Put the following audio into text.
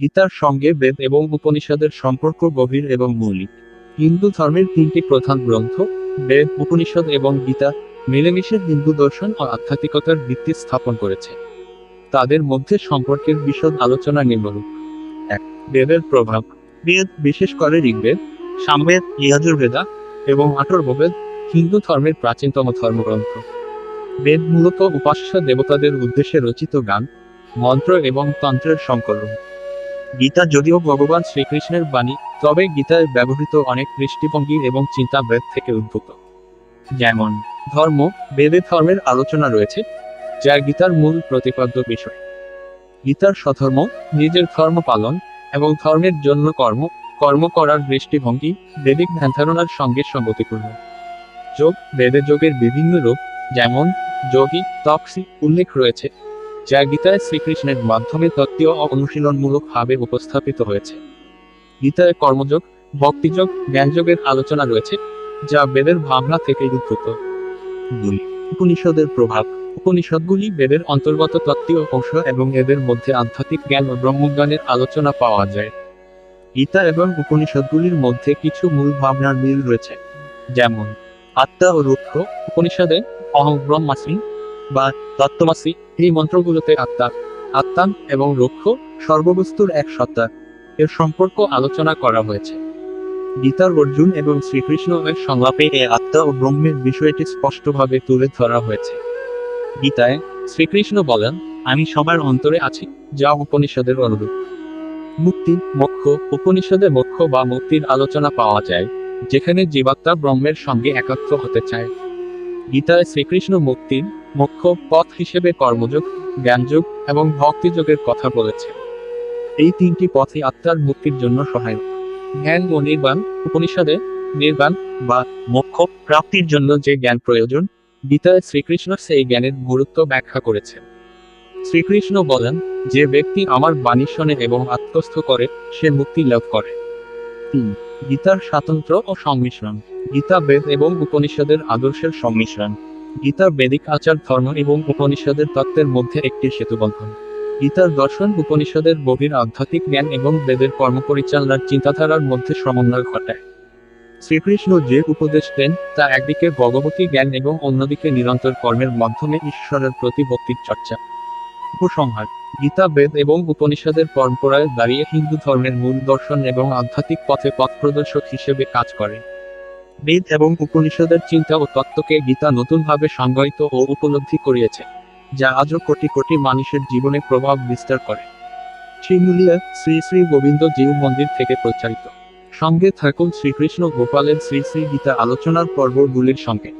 গীতার সঙ্গে বেদ এবং উপনিষদের সম্পর্ক গভীর এবং মৌলিক। হিন্দু ধর্মের তিনটি প্রধান গ্রন্থ, বেদ, উপনিষদ এবং গীতা, মিলেমিশে হিন্দু দর্শন ও আধ্যাত্মিকতার ভিত্তি স্থাপন করেছে। তাদের মধ্যে সম্পর্কের বিশদ আলোচনা নিম্নরূপ। এক, বেদের প্রভাব। বেদ বিশেষ করে ঋগ্বেদ, সামবেদ, ইহাজুর্বেদা এবং আটর্ববেদ হিন্দু ধর্মের প্রাচীনতম ধর্মগ্রন্থ। বেদ মূলত উপাস্য দেবতাদের উদ্দেশ্যে রচিত গান, মন্ত্র এবং তন্ত্রের সংকলন। গীতা যদিও ভগবান শ্রীকৃষ্ণের বাণী, তবে গীতায় ব্যবহৃত অনেক দৃষ্টিভঙ্গি এবং চিন্তা বেদ থেকে উদ্ভূত। যেমন, ধর্ম, বেদে ধর্মের আলোচনা রয়েছে, যা গীতার মূল প্রতিপাদ্য বিষয়। গীতার স্বধর্ম, নিজের ধর্ম পালন এবং ধর্মের জন্য কর্ম কর্ম করার দৃষ্টিভঙ্গি বেদিক ধ্যানধারণার সঙ্গে সঙ্গতিপূর্ণ। যোগ, বেদে যোগের বিভিন্ন রূপ, যেমন, যোগী, তপসি উল্লেখ রয়েছে। যা গীতায় শ্রীকৃষ্ণের মাধ্যমে তত্ত্বীয় অনুশীলনমূলক ভাবে উপস্থাপিত হয়েছে। গীতায় কর্মযোগ, ভক্তিযোগ, জ্ঞানযোগের আলোচনা রয়েছে, যা বেদের ভাবনা থেকে উদ্ভূত। দুই, উপনিষদের প্রভাব। উপনিষদগুলি বেদের অন্তর্গত তত্ত্বীয় অংশ এবং এদের মধ্যে আধ্যাত্মিক জ্ঞান ও ব্রহ্মজ্ঞানের আলোচনা পাওয়া যায়। গীতা এবং উপনিষদগুলির মধ্যে কিছু মূল ভাবনার মিল রয়েছে, যেমন আত্মা ও রুক্ষ। উপনিষদে অহং ব্রহ্মাসি বা তত্ত্বমাসি এই মন্ত্রগুলোতে আত্মা আত্মা এবং রক্ষ সর্ববস্তুর এক সত্তা। এর সম্পর্ক আলোচনা করা হয়েছে। গীতার অর্জুন এবং শ্রীকৃষ্ণ এর সংলাপে এ আত্মা ও ব্রহ্মের বিষয়টি স্পষ্টভাবে তুলে ধরা হয়েছে। গীতায় শ্রীকৃষ্ণ বলেন, আমি সবার অন্তরে আছি, যা উপনিষদের অনুরূপ। মুক্তি, মোক্ষ, উপনিষদে মোক্ষ বা মুক্তির আলোচনা পাওয়া যায়, যেখানে জীবাত্মা ব্রহ্মের সঙ্গে একাত্ম হতে চায়। গীতায় শ্রীকৃষ্ণ মুক্তির মোক্ষ পথ হিসেবে কর্মযোগ, জ্ঞানযোগ এবং ভক্তিযোগের কথা বলেছে। এই তিনটি পথই আত্মার মুক্তির জন্য সহায়ক। জ্ঞান ও নির্বাণ, উপনিষদে নির্বাণ বা মোক্ষ প্রাপ্তির জন্য যে জ্ঞান প্রয়োজন, গীতায় শ্রীকৃষ্ণ সেই জ্ঞানের গুরুত্ব ব্যাখ্যা করেছেন। শ্রীকৃষ্ণ বলেন, যে ব্যক্তি আমার বাণী শোনে এবং আত্মস্থ করে, সে মুক্তি লাভ করে। তিন। গীতার স্বাতন্ত্র ও সংমিশ্রণ, গীতা বেদ এবং উপনিষদের আদর্শের সংমিশ্রণ গীতা বেদিক আচার ধর্ম এবং উপনিষদের তত্ত্বের মধ্যে একটি সেতুবন্ধন, গীতার দর্শন উপনিষদের গভীর আধ্যাত্মিক জ্ঞান এবং বেদের কর্মপরিচালনার চিন্তাধারার মধ্যে সমন্বয় ঘটায়। শ্রীকৃষ্ণ যে উপদেশ দেন, তা একদিকে ভগবতী জ্ঞান এবং অন্যদিকে নিরন্তর কর্মের মাধ্যমে ঈশ্বরের প্রতি ভক্তির চর্চা। উপসংহার, গীতা, বেদ এবং উপনিষদের পরম্পরায় দাঁড়িয়ে হিন্দু ধর্মের মূল দর্শন এবং আধ্যাত্মিক পথে পথ প্রদর্শক হিসেবে কাজ করে। বেদ এবং উপনিষদের চিন্তা ও তত্ত্বকে গীতা নতুনভাবে সংজ্ঞায়িত ও উপলব্ধি করিয়েছে, যা আজও কোটি কোটি মানুষের জীবনে প্রভাব বিস্তার করে। শিমুলিয়া, শ্রী শ্রী গোবিন্দ জিউ মন্দির থেকে প্রচারিত। সঙ্গে থাকুন শ্রীকৃষ্ণ গোপালের শ্রী শ্রী গীতা আলোচনার পর্বগুলির সঙ্গে।